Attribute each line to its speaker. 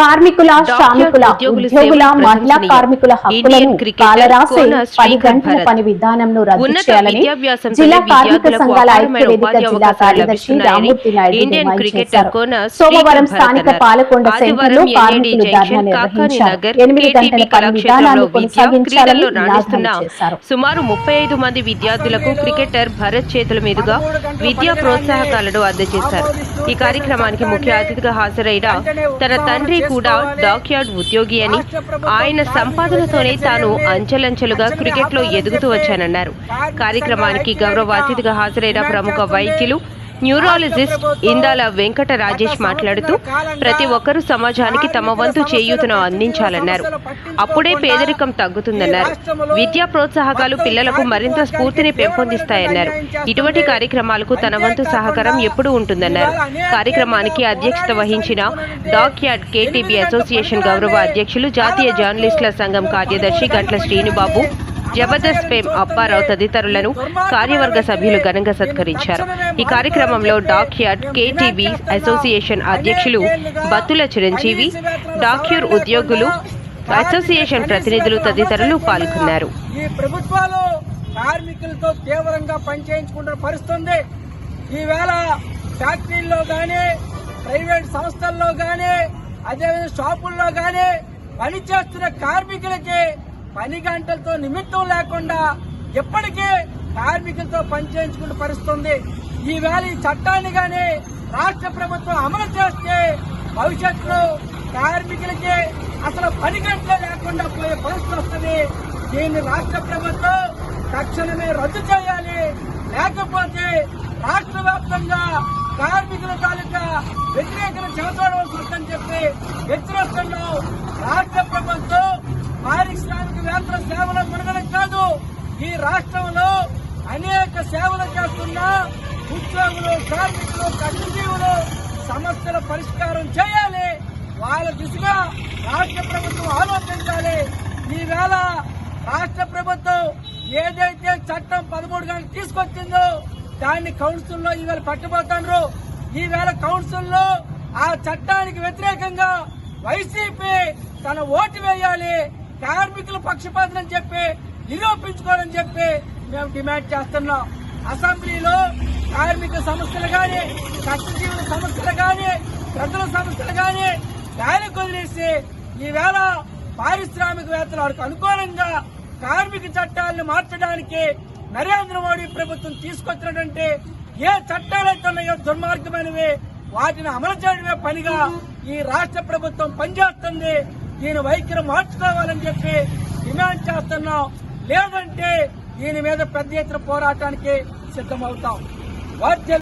Speaker 1: కార్మికుల శ్రామికుల
Speaker 2: ఉద్యోగుల
Speaker 1: మహిళా. కార్మికుల హక్కులను కాలరాసే పది గంటల. పని విధానంను రద్దు చేయాలని జిల్లా కార్మిక సంఘాల ఐక్య వేదిక జిల్లా కార్యదర్శి రామూర్తి నాయుడు డిమాండ్ చేశారు సోమవారం స్థానిక పాలకొండ సెంటర్లో కార్మికులు ధర్నా నిర్వహించారు. ఎనిమిది గంటల పని విధానాన్ని కొనసాగించాలని చేశారు.
Speaker 2: సుమారు ముప్పై ఐదు మంది విద్యార్థులకు క్రికెటర్ భరత్ చేతుల మీదుగా విద్యా ప్రోత్సాహకాలను అందజేశారు. ఈ కార్యక్రమానికి ముఖ్య అతిథిగా హాజరైన తన తండ్రి కూడా డాక్యార్డ్ ఉద్యోగి అని ఆయన సంపాదనతోనే తాను అంచెలంచెలుగా క్రికెట్లో ఎదుగుతూ వచ్చానన్నారు. కార్యక్రమానికి గౌరవ అతిథిగా హాజరైన ప్రముఖ వైద్యులు న్యూరాలజిస్ట్ ఇందాల వెంకట రాజేష్ మాట్లాడుతూ ప్రతి ఒక్కరూ సమాజానికి తమ వంతు చేయూతను అందించాలన్నారు. అప్పుడే పేదరికం తగ్గుతుందన్నారు. విద్యా ప్రోత్సాహకాలు పిల్లలకు మరింత స్ఫూర్తిని పెంపొందిస్తాయన్నారు. ఇటువంటి కార్యక్రమాలకు తన వంతు సహకారం ఎప్పుడూ ఉంటుందన్నారు. కార్యక్రమానికి అధ్యక్షత వహించిన డాక్ యార్డ్ కేటీబీ అసోసియేషన్ గౌరవ అధ్యక్షులు జాతీయ జర్నలిస్టుల సంఘం కార్యదర్శి గంట్ల శ్రీనుబాబు జబర్దస్త్ ఫేమ్ అప్పారావు తదితరులను కార్యవర్గ సభ్యులు ఘనంగా సత్కరించారు. ఈ కార్యక్రమంలో డాక్ యార్డ్ కేటీబీ అసోసియేషన్ అధ్యక్షులు బత్తుల చిరంజీవి డాక్యూర్ ఉద్యోగులు అసోసియేషన్ ప్రతినిధులు తదితరులు పాల్గొన్నారు.
Speaker 3: ఈ ప్రభుత్వాలు కార్మికులతో తీవ్రంగా పనిచేయించుకుంటున్న పరిస్థితుంది. ఈవేళ ఫ్యాక్టరీల్లో కానీ ప్రైవేట్ సంస్థల్లో కానీ అదేవిధంగా షాపుల్లో కానీ పనిచేస్తున్న కార్మికులకి పని గంటలతో నిమిత్తం లేకుండా ఎప్పటికీ కార్మికులతో పనిచేయించుకుంటూ పరిస్థితుంది. ఈవేళ ఈ చట్టాన్ని కానీ రాష్ట్ర ప్రభుత్వం అమలు చేస్తే భవిష్యత్తులో కార్మికులకి అసలు పని గంటలు లేకుండా పోయే పరిస్థితి వస్తుంది. దీన్ని రాష్ట్ర ప్రభుత్వం తక్షణమే రద్దు చేయాలి. లేకపోతే రాష్ట్ర వ్యాప్తంగా కార్మికుల తాలూకా వ్యతిరేకత చేపడవలసి వస్తుందని చెప్పి వ్యతిరేకంలో రాష్ట్ర ప్రభుత్వం రాష్ట్రంలో అనేక సేవలు చేస్తున్న ఉద్యోగులు కార్మికులు కష్టజీవులు సమస్యల పరిష్కారం చేయాలి. వాళ్ళ దిశగా రాష్ట్ర ప్రభుత్వం ఆలోచించాలి. ఈవేళ రాష్ట్ర ప్రభుత్వం ఏదైతే చట్టం పదమూడు గంటలు తీసుకొచ్చిందో దాన్ని కౌన్సిల్లో ఈవేళ పట్టబోతున్నారు ఈవేళ కౌన్సిల్లో ఆ చట్టానికి వ్యతిరేకంగా వైసీపీ తన ఓటు వేయాలి. కార్మికులు పక్షపాతం చెప్పి నిరూపించుకోవాలని చెప్పి మేము డిమాండ్ చేస్తున్నాం. అసెంబ్లీలో కార్మిక సమస్యలు కానీ కష్టజీవుల సమస్యలు కానీ ప్రజల సమస్యలు కానీ గాలి కుదిలేసి ఈవేళ పారిశ్రామికవేత్తలు వారికి అనుకూలంగా కార్మిక చట్టాలను మార్చడానికి నరేంద్ర మోడీ ప్రభుత్వం తీసుకొచ్చినటువంటి ఏ చట్టాలైతే ఉన్నాయో దుర్మార్గమైనవి వాటిని అమలు చేయడమే పనిగా ఈ రాష్ట్ర ప్రభుత్వం పనిచేస్తుంది. దీని వైఖరి మార్చుకోవాలని చెప్పి డిమాండ్ చేస్తున్నాం. లేదంటే దీని మీద పెద్ద ఎత్తున పోరాటానికి సిద్ధమవుతాం. వాద్య